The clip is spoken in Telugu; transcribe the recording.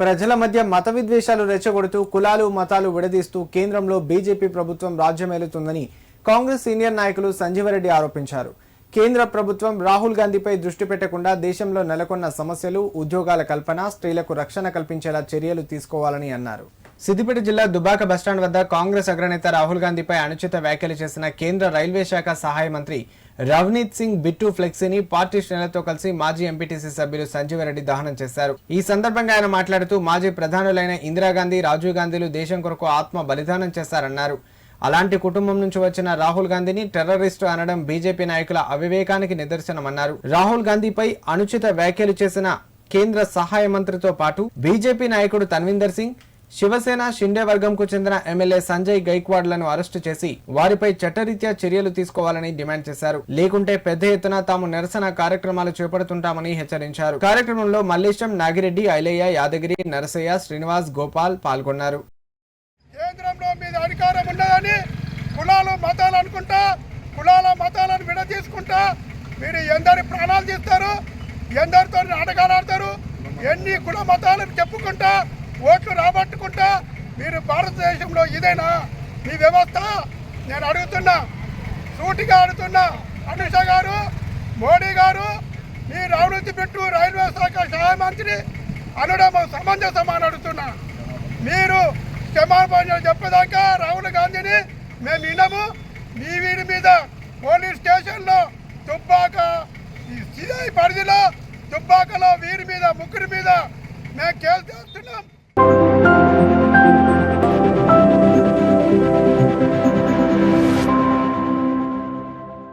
ప్రజల మధ్య మత విద్వేషాలు రెచ్చగొడుతూ కులాలు మతాలు విడదీస్తూ కేంద్రంలో బీజేపీ ప్రభుత్వం రాజ్యమేలుతుందని కాంగ్రెస్ సీనియర్ నాయకులు సంజీవరెడ్డి ఆరోపించారు. కేంద్ర ప్రభుత్వం రాహుల్ గాంధీపై దృష్టి పెట్టకుండా దేశంలో నెలకొన్న సమస్యలు ఉద్యోగాల కల్పన స్త్రీలకు రక్షణ కల్పించేలా చర్యలు తీసుకోవాలని అన్నారు. సిద్దిపేట జిల్లా దుబాక బస్టాండ్ వద్ద కాంగ్రెస్ అగ్రనేత రాహుల్ గాంధీపై అనుచిత వ్యాఖ్యలు చేసిన కేంద్ర రైల్వే శాఖ సహాయ మంత్రి రవనీత్ సింగ్ బిట్టు ఫ్లెక్సీని పార్టీ శ్రేణులతో కలిసి మాజీ ఎంపీటీసీ సభ్యులు సంజీవరెడ్డి దహనం చేశారు. ఈ సందర్భంగా ఆయన మాట్లాడుతూ మాజీ ప్రధానులైన ఇందిరాగాంధీ రాజీవ్ గాంధీలు దేశం కొరకు ఆత్మ బలిదానం చేశారన్నారు అలాంటి కుటుంబం నుంచి వచ్చిన రాహుల్ గాంధీని టెర్రరిస్టు అనడం బీజేపీ నాయకుల అవివేకానికి నిదర్శనమన్నారు. రాహుల్ గాంధీపై అనుచిత వ్యాఖ్యలు చేసిన కేంద్ర సహాయ మంత్రితో పాటు బీజేపీ నాయకుడు తన్వీందర్ సింగ్ శివసేన షిండే వర్గంకు చెందిన ఎమ్మెల్యే సంజయ్ గైక్వాడ్లను అరెస్టు చేసి వారిపై చట్టరీత్యా చర్యలు తీసుకోవాలని డిమాండ్ చేశారు. లేకుంటే పెద్ద ఎత్తున తాము నిరసన కార్యక్రమాలు చేపడుతుంటామని హెచ్చరించారు. కార్యక్రమంలో మల్లేశం నాగిరెడ్డి ఐలయ్య యాదగిరి నరసయ్య శ్రీనివాస్ గోపాల్ పాల్గొన్నారు. కేంద్రంలో మీద అధికారం ఉండదని కులాలు మతాలు అనుకుంటా కులాల మతాలను విడదీసుకుంటా మీరు ఎందరి ప్రాణాలు తీస్తారు? ఎందరితో నాటకాలు ఆడతారు? ఎన్ని కుల మతాలను చెప్పుకుంటా ఓట్లు రాబట్టుకుంటా మీరు భారతదేశంలో ఇదేనా? మీ వ్యవస్థ? నేను అడుగుతున్నా. సూటిగా అడుగుతున్నా. అమిత్ షా గారు మోడీ గారు మీరు అభివృద్ధి పెట్టు రైల్వే శాఖ సహాయ మంత్రి అనడం సమంజసం అని అడుగుతున్నా. మీరు క్షమాపణ చెప్పేదాకా రాహుల్ గాంధీని మేము వినము. మీ వీరి మీద పోలీస్ స్టేషన్లో తుబ్బాక సిఐ పరిధిలో తుబ్బాకలో వీరి మీద ముగ్గురి మీద మేము కేసు చేస్తున్నాం